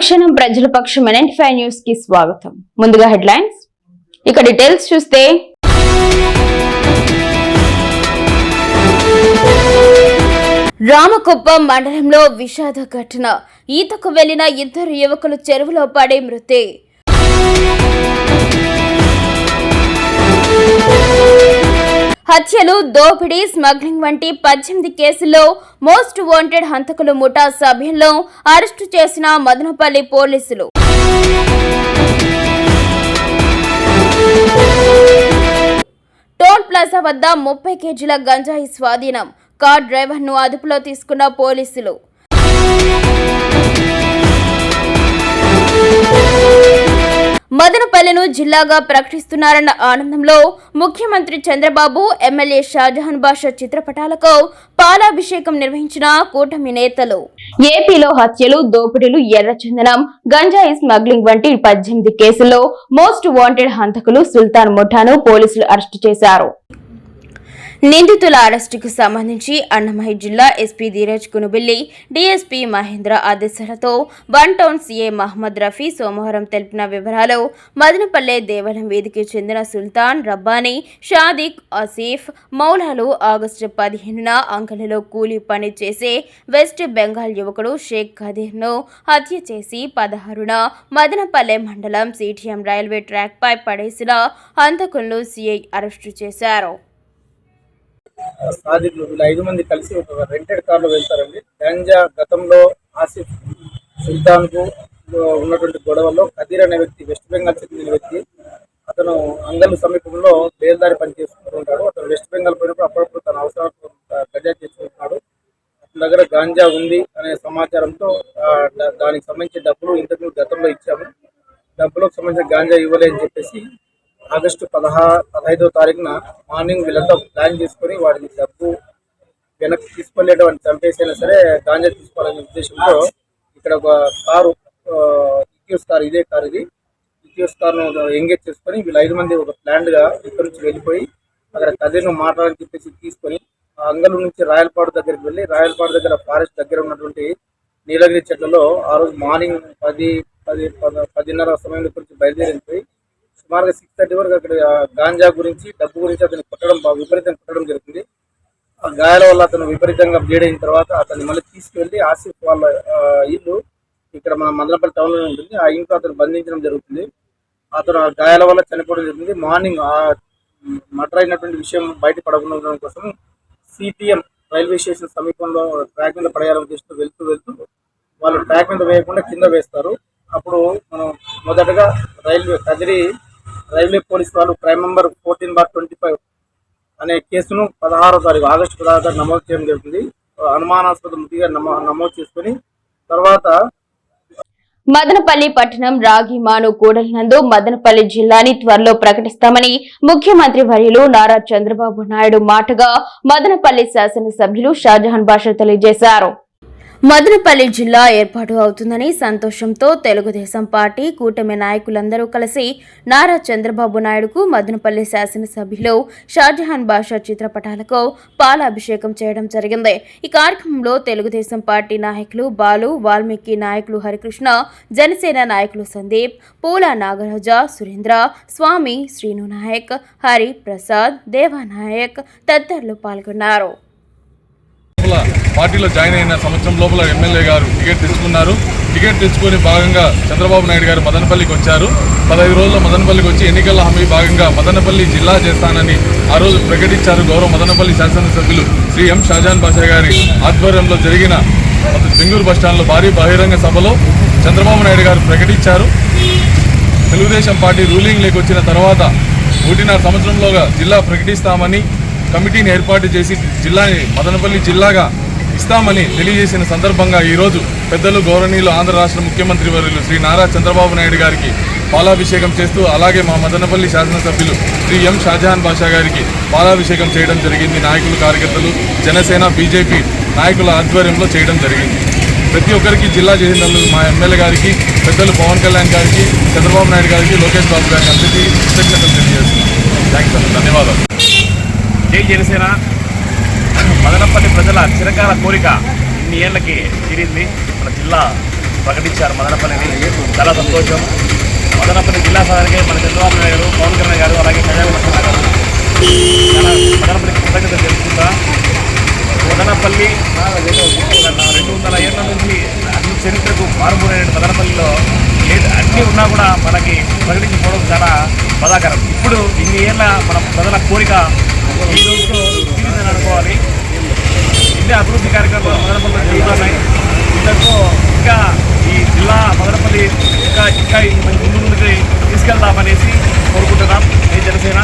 అనుక్షణం ప్రజల పక్షం NN five న్యూస్కి స్వాగతం. ముందుగా హెడ్లైన్స్. ఇక డీటెయిల్స్ చూస్తే రామకుప్పం మండలంలో విషాద ఘటన. ఈతకు వెళ్ళిన ఇద్దరు యువకులు చెరువులో పడే మృతి. హత్యలు దోపిడీ స్మగ్లింగ్ వంటి పద్దెనిమిది కేసుల్లో మోస్ట్ వాంటెడ్ హంతకులు ముఠా సభ్యులను అరెస్టు చేసిన మదనపల్లి పోలీసులు. టోల్ ప్లాజా వద్ద ముప్పై కేజీల గంజాయి స్వాధీనం. కార్ డ్రైవర్ను అదుపులో తీసుకున్న పోలీసులు. మదనపల్లెను జిల్లాగా ప్రకటిస్తున్నారన్న ఆనందంలో ముఖ్యమంత్రి చంద్రబాబు ఎమ్మెల్యే షాజహాన్ బాషా చిత్రపటాలకు పాలాభిషేకం నిర్వహించిన కూటమి నేతలు. ఏపీలో హత్యలు దోపిడీలు ఎర్రచందనం గంజాయి స్మగ్లింగ్ వంటి పద్దెనిమిది కేసుల్లో మోస్ట్ వాంటెడ్ హంతకులు సుల్తాన్ ముఠాను పోలీసులు అరెస్టు చేశారు. నిందితుల అరెస్టుకు సంబంధించి అన్నమయ్య జిల్లా ఎస్పీ ధీరజ్ కునుబిల్లి డీఎస్పీ మహేంద్ర ఆదేశాలతో one town CI Mohammed Rafi సోమవారం తెలిపిన వివరాలు మదనపల్లె దేవాలయం వీధికి చెందిన సుల్తాన్ రబ్బానీ షాదిక్ ఆసిఫ్ మౌలాలు ఆగస్టు పదిహేనున అంకలలో కూలీ పని చేసే వెస్ట్ బెంగాల్ యువకుడు షేక్ ఖదీర్ను హత్య చేసి పదహారున మదనపల్లె మండలం సిటిఎం రైల్వే ట్రాక్పై పడేసిన హంతకులను సీఐ అరెస్టు చేశారు. సాదిక్లు వీళ్ళు ఐదు మంది కలిసి ఒక రెంటెడ్ కార్లో వెళ్తారండి. గంజా గతంలో ఆసిఫ్ సుల్తాన్కు ఉన్నటువంటి గొడవల్లో కదీర్ అనే వ్యక్తి వెస్ట్ బెంగాల్ చెందిన వ్యక్తి అతను అంగల్ సమీపంలో బేల్దారి పని చేసుకుంటూ ఉంటాడు. అతను వెస్ట్ బెంగాల్ పోయినప్పుడు అప్పుడప్పుడు తన అవసరాలకు గజా చేసుకుంటున్నాడు. అతని దగ్గర గాంజా ఉంది అనే సమాచారంతో దానికి సంబంధించిన డబ్బులు ఇంతకు గతంలో ఇచ్చాము. డబ్బులకు సంబంధించిన గాంజా ఇవ్వలేని చెప్పేసి ఆగస్టు పదహా పదహైదో తారీఖున మార్నింగ్ వీళ్ళంతా ప్లాన్ చేసుకొని వాడిని డబ్బు వెనక్కి తీసుకెళ్ళేటువంటి చంపేసైనా సరే గాంజా తీసుకోవాలనే ఉద్దేశంతో ఇక్కడ ఒక కారు ఇక్యూస్ కారు ఇదే కారు ఇది. ఇక్యూస్ కారును ఎంగేజ్ చేసుకొని వీళ్ళు ఐదు మంది ఒక ప్లాన్డ్గా ఇక్కడ నుంచి వెళ్ళిపోయి అక్కడ కదిరిను మాట్లాడని చెప్పేసి తీసుకొని అంగలు నుంచి రాయలపాడు దగ్గరికి వెళ్ళి రాయలపాడు దగ్గర ఫారెస్ట్ దగ్గర ఉన్నటువంటి నీలగిరి చెట్లలో ఆ రోజు మార్నింగ్ పది పది పద- పదిన్నర సమయంలో గురించి బయలుదేరిపోయి సుమారుగా సిక్స్ థర్టీ వరకు అక్కడ గాంజా గురించి డబ్బు గురించి అతను కొట్టడం విపరీతం విపరీతంగా కొట్టడం జరుగుతుంది. ఆ గాయాల వల్ల అతను విపరీతంగా బ్లీడ్ అయిన తర్వాత అతన్ని మళ్ళీ తీసుకువెళ్ళి ఆసిఫ్ వాళ్ళ ఇల్లు ఇక్కడ మన మందలపల్లి టౌన్లో ఉంటుంది. ఆ ఇంట్లో అతను బంధించడం జరుగుతుంది. అతను ఆ గాయాల వల్ల చనిపోవడం జరిగింది మార్నింగ్ ఆ మర్డర్ అయినటువంటి విషయం బయట పడకుండా ఉండడం కోసం సిపిఎం రైల్వే స్టేషన్ సమీపంలో ట్రాక్ మీద పడేయాలని ఉద్దేశంతో వెళ్తూ వెళ్తూ వాళ్ళు ట్రాక్ మీద వేయకుండా కింద వేస్తారు. అప్పుడు మనం మొదటగా రైల్వే కదిరి రైల్వే పోలీస్ వాళ్ళు crime number fourteen bar twenty five అనే కేసును పదహారో తారీఖు ఆగస్టు పదహారు తారీఖు నమోదు చేయడం జరుగుతుంది అనుమానాస్పద మృతిగా నమో నమోదు చేసుకుని తర్వాత మదనపల్లి పట్టణం రాగిమాను కూడలినందు మదనపల్లి జిల్లాని త్వరలో ప్రకటిస్తామని ముఖ్యమంత్రి వర్యులు నారా చంద్రబాబు నాయుడు మాటగా మదనపల్లి శాసనసభ్యులు షాజహాన్ బాషా తెలియజేశారు. మదనపల్లి జిల్లా ఏర్పాటు అవుతుందని సంతోషంతో తెలుగుదేశం పార్టీ కూటమి నాయకులందరూ కలిసి నారా చంద్రబాబు నాయుడుకు మదనపల్లి శాసనసభ్యులు షాజహాన్ బాషా చిత్రపటాలకు పాలాభిషేకం చేయడం జరిగింది. ఈ కార్యక్రమంలో తెలుగుదేశం పార్టీ నాయకులు బాలు వాల్మీకి నాయకులు హరికృష్ణ జనసేన నాయకులు సందీప్ పూల నాగరాజ సురేంద్ర స్వామి శ్రీను నాయక్ హరి ప్రసాద్ దేవానాయక్ తదితరులు పాల్గొన్నారు. పార్టీలో జాయిన్ అయిన సంవత్సరం లోపల ఎమ్మెల్యే గారు టికెట్ తెచ్చుకున్నారు. టికెట్ తెచ్చుకొని భాగంగా చంద్రబాబు నాయుడు గారు మదనపల్లికి వచ్చారు. పదహైదు రోజుల్లో మదనపల్లికి వచ్చి ఎన్నికల హామీ భాగంగా మదనపల్లి జిల్లా చేస్తానని ఆ రోజు ప్రకటించారు గౌరవ మదనపల్లి శాసనసభ్యులు శ్రీ ఎం షాజాన్ బాషా గారి ఆధ్వర్యంలో జరిగిన బెంగళూరు బస్టాండ్లో భారీ బహిరంగ సభలో చంద్రబాబు నాయుడు గారు ప్రకటించారు. తెలుగుదేశం పార్టీ రూలింగ్ లేక వచ్చిన తర్వాత ఒకటిన్నర సంవత్సరంలోగా జిల్లా ప్రకటిస్తామని కమిటీని ఏర్పాటు చేసి జిల్లాని మదనపల్లి జిల్లాగా ఇస్తామని తెలియజేసిన సందర్భంగా ఈరోజు పెద్దలు గౌరవనీయులు ఆంధ్ర రాష్ట్ర ముఖ్యమంత్రి వర్యులు శ్రీ నారా చంద్రబాబు నాయుడు గారికి పాలాభిషేకం చేస్తూ అలాగే మా మదనపల్లి శాసనసభ్యులు శ్రీ ఎం షాజహాన్ బాషా గారికి పాలాభిషేకం చేయడం జరిగింది. నాయకులు కార్యకర్తలు జనసేన బీజేపీ నాయకుల ఆధ్వర్యంలో చేయడం జరిగింది. ప్రతి ఒక్కరికి జిల్లా చేసినందుకు మా ఎమ్మెల్యే గారికి పెద్దలు పవన్ కళ్యాణ్ గారికి చంద్రబాబు నాయుడు గారికి లోకేష్ బాబు గారికి అందరికీ కృతజ్ఞతలు తెలియజేస్తున్నాను థ్యాంక్ యూ ధన్యవాదాలు. జై జనసేన. మదనపల్లి ప్రజల చిరకాల కోరిక ఇన్ని ఏళ్ళకి తీరింది. మన జిల్లా ప్రకటించారు మదనపల్లిని. చాలా సంతోషం. మదనపల్లి జిల్లా సాధారణంగా మన చంద్రబాబు నాయుడు గారు పవన్ కళ్యాణ్ గారు అలాగే కళ్యాణ గారు. మదనపల్లి మదనపల్లికి కృతజ్ఞత తెలుసుకుంటా మదనపల్లి రెండు వందల ఏళ్ళ నుంచి అన్ని చరిత్రకు మారుమూరైన మదనపల్లిలో అన్నీ ఉన్నా కూడా మనకి ప్రకటించుకోవడం చాలా బాధాకరం. ఇప్పుడు ఇన్ని ఏళ్ళ మన ప్రజల కోరిక ఈ రోజుతో చేసుకోవాలి. ఇన్ని అభివృద్ధి కార్యక్రమాలు మదనపల్లిలో జరుగుతున్నాయి ఇంతకు ఇంకా ఈ జిల్లా మదనపల్లి ఇంకా ఇంకా ముందు ముందుకి తీసుకెళ్దామనేసి కోరుకుంటున్నాం. జై జనసేన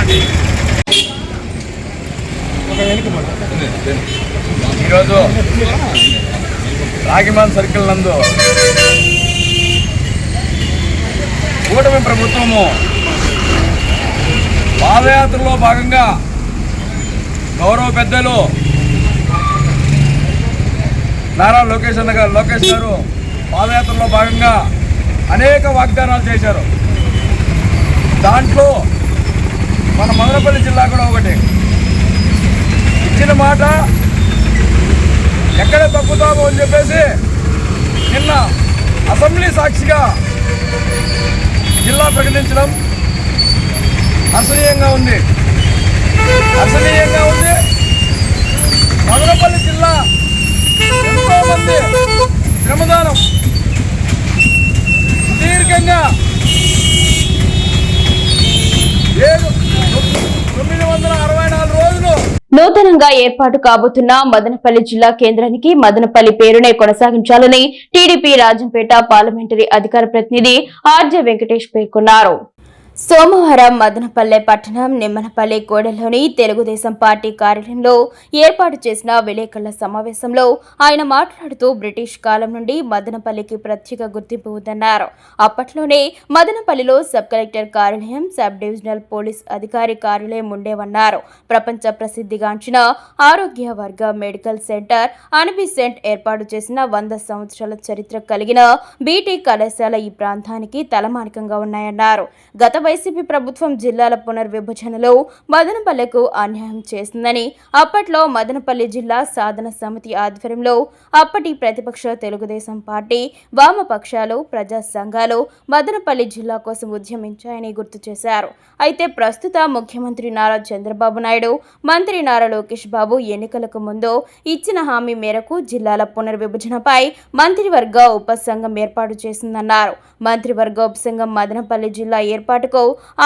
ఈరోజు రాగిమాన్ సర్కిల్ నందు కూటమి ప్రభుత్వము పాదయాత్రలో భాగంగా గౌరవ పెద్దలు. నారా లోకేష్ అన్న గారు లోకేష్ గారు పాదయాత్రలో భాగంగా అనేక వాగ్దానాలు చేశారు. దాంట్లో మన మదనపల్లి జిల్లా కూడా ఒకటి. ఇచ్చిన మాట ఎక్కడ తప్పుతామో అని చెప్పేసి నిన్న అసెంబ్లీ సాక్షిగా జిల్లా ప్రకటించడం అసహ్యంగా ఉంది. నూతనంగా ఏర్పాటు కాబోతున్న మదనపల్లి జిల్లా కేంద్రానికి మదనపల్లి పేరునే కొనసాగించాలని టీడీపీ రాజంపేట పార్లమెంటరీ అధికార ప్రతినిధి ఆర్జే వెంకటేష్ పేర్కొన్నారు. సోమవారం మదనపల్లె పట్టణం నిమ్మనపల్లి కోడలోని తెలుగుదేశం పార్టీ కార్యాలయంలో ఏర్పాటు చేసిన విలేకరుల సమావేశంలో ఆయన మాట్లాడుతూ బ్రిటిష్ కాలం నుండి మదనపల్లికి ప్రత్యేక గుర్తింపు ఉందన్నారు. అప్పట్లోనే మదనపల్లిలో సబ్ కలెక్టర్ కార్యాలయం సబ్ డివిజనల్ పోలీస్ అధికారి కార్యాలయం ఉండేవన్నారు. ప్రపంచ ప్రసిద్ధిగాంచిన ఆరోగ్య వర్గ మెడికల్ సెంటర్ అనిబిసెంట్ ఏర్పాటు చేసిన వంద సంవత్సరాల చరిత్ర కలిగిన బీటీ కళాశాల ఈ ప్రాంతానికి తలమానికంగా ఉన్నాయన్నారు. గత వైసీపీ ప్రభుత్వం జిల్లాల పునర్విభజనలో మదనపల్లెకు అన్యాయం చేసిందని అప్పట్లో మదనపల్లి జిల్లా సాధన సమితి ఆధ్వర్యంలో అప్పటి ప్రతిపక్ష తెలుగుదేశం పార్టీ వామపక్షాలు ప్రజా సంఘాలు మదనపల్లి జిల్లా కోసం ఉద్యమించాయని గుర్తు చేశారు. అయితే ప్రస్తుత ముఖ్యమంత్రి నారా చంద్రబాబు నాయుడు మంత్రి నారా లోకేష్ బాబు ఎన్నికలకు ముందు ఇచ్చిన హామీ మేరకు జిల్లాల పునర్విభజనపై మంత్రివర్గ ఉపసంఘం ఏర్పాటు చేసిందన్నారు. మంత్రివర్గ ఉపసంఘం మదనపల్లి జిల్లా ఏర్పాటుకు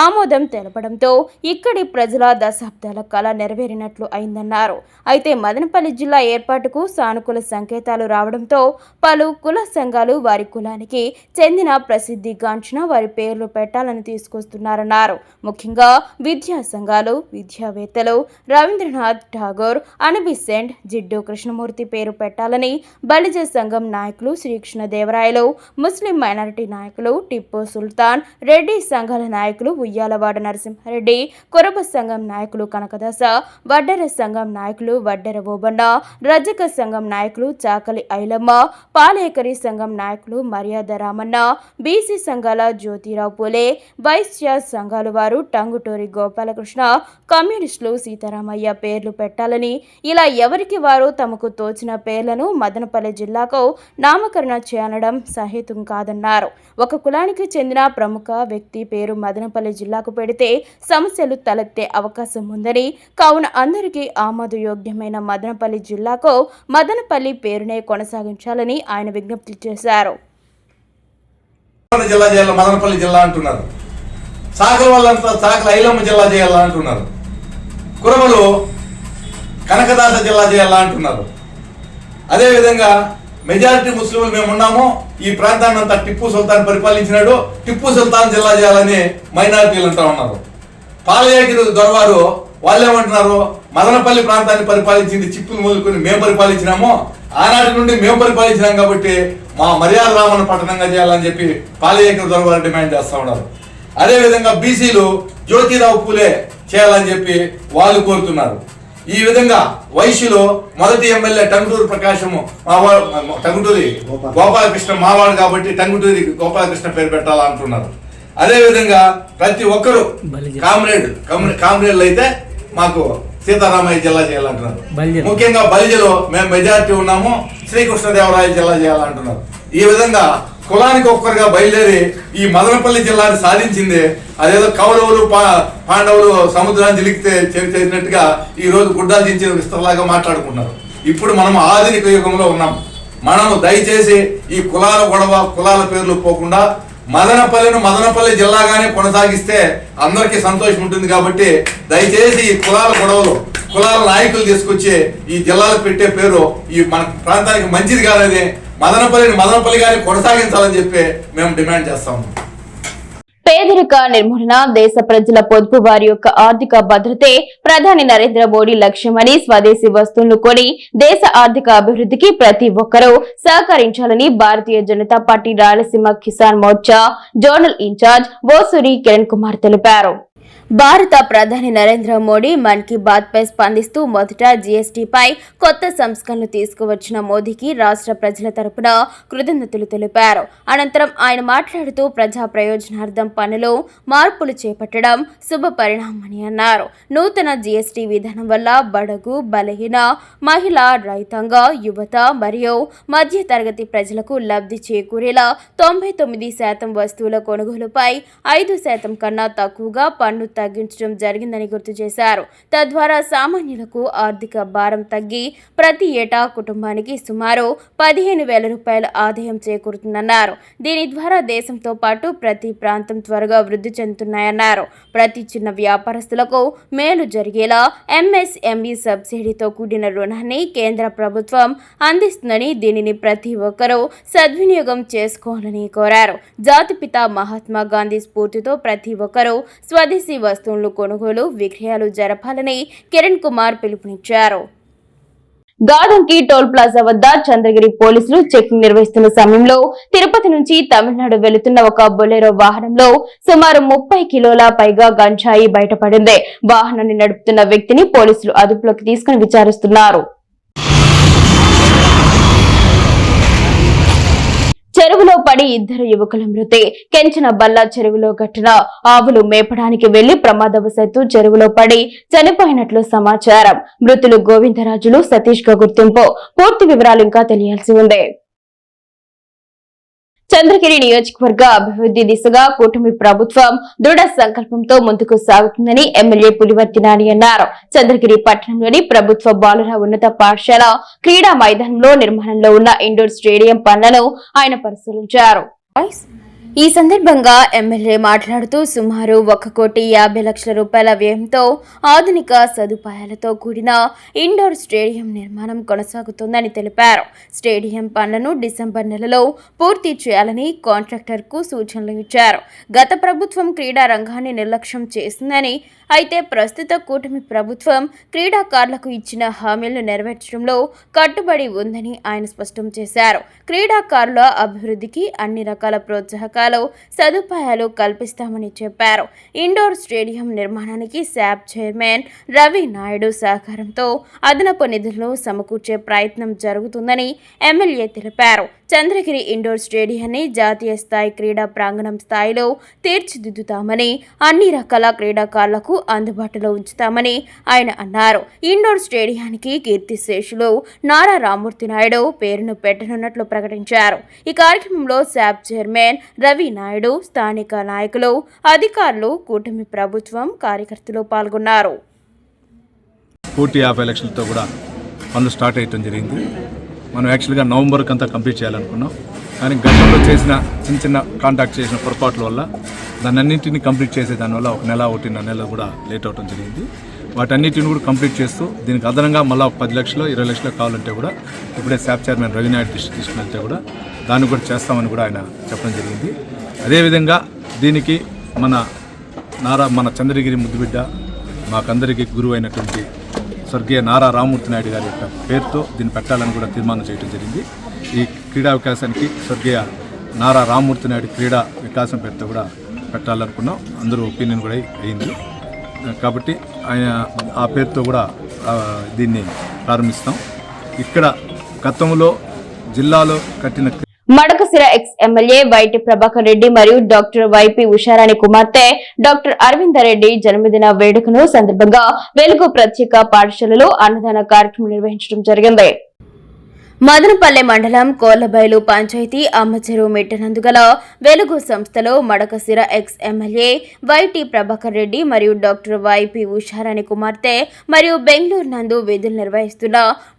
ఆమోదం తెలపడంతో ఇక్కడి ప్రజల దశాబ్దాల కళ నెరవేరినట్లు అయిందన్నారు. అయితే మదనపల్లి జిల్లా ఏర్పాటుకు సానుకూల సంకేతాలు రావడంతో పలు కుల సంఘాలు వారి కులానికి చెందిన ప్రసిద్ధిగాంచిన వారి పేర్లు పెట్టాలని తీసుకొస్తున్నారన్నారు. ముఖ్యంగా విద్యా సంఘాలు విద్యావేత్తలు రవీంద్రనాథ్ ఠాగూర్ అనబిసెంట్ జిడ్డు కృష్ణమూర్తి పేరు పెట్టాలని బలిజ సంఘం నాయకులు శ్రీకృష్ణదేవరాయలు ముస్లిం మైనారిటీ నాయకులు టిప్పు సుల్తాన్ రెడ్డి సంఘాల నాయకులు ఉయ్యాలవాడ నరసింహారెడ్డి కొరబ సంఘం నాయకులు కనకదాస వడ్డెర సంఘం నాయకులు వడ్డెర ఓబన్న రజక సంఘం నాయకులు చాకలి ఐలమ్మ పాలేకరి సంఘం నాయకులు మర్యాద రామన్న బీసీ సంఘాల జ్యోతిరావు పూలే వైశ్య సంఘాల వారు టంగుటూరి గోపాలకృష్ణ కమ్యూనిస్టులు సీతారామయ్య పేర్లు పెట్టాలని ఇలా ఎవరికి వారు తమకు తోచిన పేర్లను మదనపల్లి జిల్లాకు నామకరణ చేయనడం సహేతం కాదన్నారు. ఒక కులానికి చెందిన ప్రముఖ వ్యక్తి పేరు మదనపల్లి జిల్లాకు పెడితే సమస్యలు తలెత్తే అవకాశం ఉందని కావున అందరికీ ఆమోదయోగ్యమైన మదనపల్లి జిల్లాకు మదనపల్లి పేరునే కొనసాగించాలని ఆయన విజ్ఞప్తి చేశారు. మదనపల్లి జిల్లా చేయాలి మదనపల్లి జిల్లా అంటున్నారు. సాకల వాళ్ళంతా సాకల ఐలమ్మ జిల్లా చేయాలా అంటున్నారు. కురబలు కనకదాస జిల్లా చేయాలా అంటున్నారు. అదేవిధంగా మెజారిటీ ముస్లింలు మేము ఉన్నాము ఈ ప్రాంతాన్ని అంతా టిప్పు సుల్తాన్ పరిపాలించినాడు టిప్పు సుల్తాన్ జిల్లా చేయాలని మైనారిటీలు అంటా ఉన్నారు. పాలయాగిరి దొరవారు వాళ్ళేమంటున్నారు మదనపల్లి ప్రాంతాన్ని పరిపాలించింది చిప్పులు మొదలుకొని మేము పరిపాలించినాము ఆనాటి నుండి మేము పరిపాలించినాం కాబట్టి మా మర్యాద రామన్న పట్టణంగా చేయాలని చెప్పి పాలయాగిరి దొరవారు డిమాండ్ చేస్తూ ఉన్నారు. అదేవిధంగా బీసీలు జ్యోతిరావు పూలే చేయాలని చెప్పి వాళ్ళు కోరుతున్నారు. ఈ విధంగా వైశ్యులు మొదటి ఎమ్మెల్యే టంగుటూరు ప్రకాశము మావాడు టంగుటూరి గోపాలకృష్ణ. మావాడు కాబట్టి టంగుటూరి గోపాలకృష్ణ పేరు పెట్టాలంటున్నారు అదే విధంగా ప్రతి ఒక్కరు కామ్రేడ్ కామ్రే- కామ్రేడ్లు అయితే మాకు సీతారామయ్య జిల్లా చేయాలంటున్నారు. ముఖ్యంగా బలిజలో మేము మెజారిటీ ఉన్నాము శ్రీకృష్ణదేవరాయ జిల్లా చేయాలంటున్నారు. ఈ విధంగా కులానికి ఒక్కరుగా బయలుదేరి ఈ మదనపల్లి జిల్లాని సాధించింది. అదేదో కౌరవులు పా- పాండవులు సముద్రాన్ని జిలికితే చేసినట్టుగా ఈ రోజు గుడ్డాలు దించిన విస్తరలాగా మాట్లాడుకున్నారు. ఇప్పుడు మనం ఆధునిక యుగంలో ఉన్నాం. మనము దయచేసి ఈ కులాల గొడవ కులాల పేర్లు పోకుండా మదనపల్లిను మదనపల్లి జిల్లాగానే కొనసాగిస్తే అందరికీ సంతోషం ఉంటుంది కాబట్టి దయచేసి ఈ కులాల గొడవలు కులాల నాయకులు తీసుకొచ్చి ఈ జిల్లాలు పెట్టే పేరు ఈ మన ప్రాంతానికి మంచిది కాదని మదనపల్లిని మదనపల్లిగానే కొనసాగించాలని చెప్పి మేము డిమాండ్ చేస్తాము పేదరిక నిర్మూలన దేశ ప్రజల పొదుపు వారి యొక్క ఆర్థిక భద్రతే ప్రధాని నరేంద్ర మోడీ లక్ష్యమని స్వదేశీ వస్తువులను కొని దేశ ఆర్థిక అభివృద్ధికి ప్రతి ఒక్కరూ సహకరించాలని Bharatiya Janata party Rayalaseema Kisan Morcha zonal incharge Bosuri Kiran Kumar తెలిపారు. భారత ప్రధాని నరేంద్ర మోడీ మన్ కీ బాత్ పై స్పందిస్తూ మొదట జీఎస్టీపై కొత్త సంస్కరణలు తీసుకువచ్చిన మోదీకి రాష్ట్ర ప్రజల తరపున కృతజ్ఞతలు తెలిపారు. అనంతరం ఆయన మాట్లాడుతూ ప్రజా ప్రయోజనార్థం పనులు మార్పులు చేపట్టడం శుభ పరిణామని అన్నారు. నూతన జీఎస్టీ విధానం వల్ల బడుగు బలహీన మహిళ రైతాంగ యువత మరియు మధ్య తరగతి ప్రజలకు లబ్ధి చేకూరేలా తొంభై తొమ్మిది శాతం వస్తువుల కొనుగోలుపై ఐదు శాతం కన్నా తక్కువగా పన్ను తగ్గించడం జరిగిందని గుర్తు చేశారు. తద్వారా సామాన్యులకు ఆర్థిక భారం తగ్గి ప్రతి ఏటా కుటుంబానికి సుమారు పదిహేను వేల రూపాయల ఆదాయం చేకూరుతుందన్నారు. దీని ద్వారా దేశంతో పాటు ప్రతి ప్రాంతం త్వరగా వృద్ధి చెందుతున్నాయన్నారు. ప్రతి చిన్న వ్యాపారస్తులకు మేలు జరిగేలా ఎంఎస్ఎంఈ సబ్సిడీతో కూడిన రుణాన్ని కేంద్ర ప్రభుత్వం అందిస్తుందని దీనిని ప్రతి ఒక్కరూ సద్వినియోగం చేసుకోవాలని కోరారు. జాతిపిత మహాత్మా గాంధీ స్ఫూర్తితో ప్రతి ఒక్కరూ స్వదేశీ వస్తువులను కొనుగోలు విక్రయాలు జరపాలని కిరణ్ కుమార్ పిలుపునిచ్చారు. గాదంకి టోల్ ప్లాజా వద్ద చంద్రగిరి పోలీసులు చెకింగ్ నిర్వహిస్తున్న సమయంలో తిరుపతి నుంచి తమిళనాడు వెళుతున్న ఒక బొలెరో వాహనంలో సుమారు ముప్పై కిలోల పైగా గంజాయి బయటపడింది. వాహనాన్ని నడుపుతున్న వ్యక్తిని పోలీసులు అదుపులోకి తీసుకుని విచారిస్తున్నారు. చెరువులో పడి ఇద్దరు యువకుల మృతి. కెంచిన బల్ల చెరువులో ఘటన ఆవులు మేపడానికి వెళ్ళి ప్రమాదవశాత్తు చెరువులో పడి చనిపోయినట్లు సమాచారం. మృతులు గోవిందరాజులు సతీష్గా గుర్తింపు. పూర్తి వివరాలు ఇంకా తెలియాల్సి ఉంది. చంద్రగిరి నియోజకవర్గ అభివృద్ధి దిశగా కూటమి ప్రభుత్వం దృఢ సంకల్పంతో ముందుకు సాగుతుందని ఎమ్మెల్యే పులివర్తి నాని అన్నారు. చంద్రగిరి పట్టణంలోని ప్రభుత్వ బాలుర ఉన్నత పాఠశాల క్రీడా మైదానంలో నిర్మాణంలో ఉన్న ఇండోర్ స్టేడియం పనులను ఆయన పరిశీలించారు. ఈ సందర్భంగా ఎమ్మెల్యే మాట్లాడుతూ సుమారు ఒక కోటి యాభై లక్షల రూపాయల వ్యయంతో ఆధునిక సదుపాయాలతో కూడిన ఇండోర్ స్టేడియం నిర్మాణం కొనసాగుతుందని తెలిపారు. స్టేడియం పనులను డిసెంబర్ నెలలో పూర్తి చేయాలని కాంట్రాక్టర్కు సూచనలు ఇచ్చారు. గత ప్రభుత్వం క్రీడా రంగాన్ని నిర్లక్ష్యం చేసిందని అయితే ప్రస్తుత కూటమి ప్రభుత్వం క్రీడాకారులకు ఇచ్చిన హామీలను నెరవేర్చడంలో కట్టుబడి ఉందని ఆయన స్పష్టం చేశారు. క్రీడాకారుల అభివృద్ధికి అన్ని రకాల ప్రోత్సాహకాలు సదుపాయాలు కల్పిస్తామని చెప్పారు. ఇండోర్ స్టేడియం నిర్మాణానికి శాప్ చైర్మన్ రవి నాయుడు సహకారంతో అదనపు నిధులను సమకూర్చే ప్రయత్నం జరుగుతుందని ఎమ్మెల్యే తెలిపారు. చంద్రగిరి ఇండోర్ స్టేడియాన్ని జాతీయ స్థాయి క్రీడా ప్రాంగణం స్థాయిలో తీర్చిదిద్దుతామని అన్ని రకాల క్రీడాకారులకు అందుబాటులో ఉంచుతామని ఆయన అన్నారు. ఇండోర్ స్టేడియానికి కీర్తిశేషులు నారా రామూర్తి నాయుడు పేరును పెట్టనున్నట్లు ప్రకటించారు. ఈ కార్యక్రమంలో శాప్ చైర్మన్ రవి నాయుడు స్థానిక నాయకులు అధికారులు కూటమి ప్రభుత్వం కార్యకర్తలు పాల్గొన్నారు. కోటి యాభై లక్షలతో కూడా పనులు స్టార్ట్ అయ్యటం జరిగింది. మనం యాక్చువల్గా నవంబర్కి అంతా కంప్లీట్ చేయాలనుకున్నాం. కానీ గతంలో చేసిన చిన్న చిన్న కాంటాక్ట్ చేసిన పొరపాట్ల వల్ల దాన్ని అన్నింటినీ కంప్లీట్ చేసే దానివల్ల ఒక నెల ఒకటిన్నర నెల కూడా లేట్ అవడం జరిగింది. వాటన్నిటిని కూడా కంప్లీట్ చేస్తూ దీనికి అదనంగా మళ్ళీ పది లక్షలు ఇరవై లక్షలు కావాలంటే కూడా ఇప్పుడే శాప్ చైర్మన్ రవినాయుడు దృష్టి తీసుకుని కూడా దాన్ని కూడా చేస్తామని కూడా ఆయన చెప్పడం జరిగింది. అదేవిధంగా దీనికి మన నారా మన చంద్రగిరి ముద్దుబిడ్డ మాకందరికీ గురువు అయినటువంటి స్వర్గీయ నారా రామూర్తి నాయుడు గారి యొక్క పేరుతో దీన్ని పెట్టాలని కూడా తీర్మానం చేయడం జరిగింది. ఈ క్రీడా వికాసానికి స్వర్గీయ నారా రామూర్తి నాయుడు క్రీడా వికాసం పేరుతో కూడా పెట్టాలనుకున్నాం. అందరూ ఒపీనియన్ కూడా అయింది. కాబట్టి ఆయన ఆ పేరుతో కూడా దీన్ని ప్రారంభిస్తాం. ఇక్కడ గతంలో జిల్లాలో కట్టిన Madakasira ex MLA YT Prabhakar Reddy మరియు డాక్టర్ వైపి ఉషారాణి కుమార్తె డాక్టర్ అరవిందరెడ్డి జన్మదిన వేడుకను సందర్భంగా వెలుగు ప్రత్యేక పాఠశాలలో అన్నదాన కార్యక్రమం నిర్వహించడం జరిగింది. మదనపల్లె మండలం కోలబైలు పంచాయతీ అమ్మచెరువు మెట్టనందు గల వెలుగు సంస్థలో Madakasira ex MLA YT Prabhakar Reddy మరియు డాక్టర్ వైపి ఉషారాణి కుమార్తె మరియు బెంగళూరు నందు విధులు నిర్వహిస్తున్న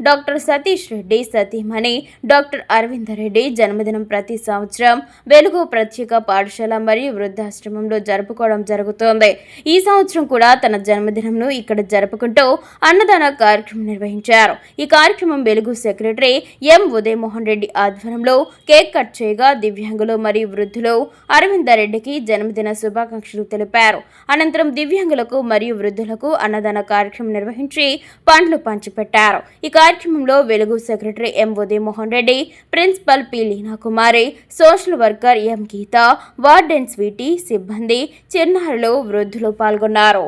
డాక్టర్ సతీష్ రెడ్డి సతీమణి డాక్టర్ అరవింద రెడ్డి జన్మదినం ప్రతి సంవత్సరం వెలుగు ప్రత్యేక పాఠశాల మరియు వృద్ధాశ్రమంలో జరుపుకోవడం జరుగుతోంది. ఈ సంవత్సరం కూడా తన జన్మదినంను ఇక్కడ జరుపుకుంటూ అన్నదాన కార్యక్రమం నిర్వహించారు. ఈ కార్యక్రమం వెలుగు సెక్రటరీ ఎం ఉదయమోహన్ రెడ్డి ఆధ్వర్యంలో కేక్ కట్ చేయగా దివ్యాంగులు మరియు వృద్ధులు అరవిందరెడ్డికి జన్మదిన శుభాకాంక్షలు తెలిపారు. అనంతరం దివ్యాంగులకు మరియు వృద్ధులకు అన్నదాన కార్యక్రమం నిర్వహించి పండ్లు పంచిపెట్టారు. ఈ కార్యక్రమంలో Velugu secretary M Udayamohan Reddy principal P Leena Kumari social worker M Geetha warden Sweety సిబ్బంది చిన్నారులు వృద్ధులు పాల్గొన్నారు.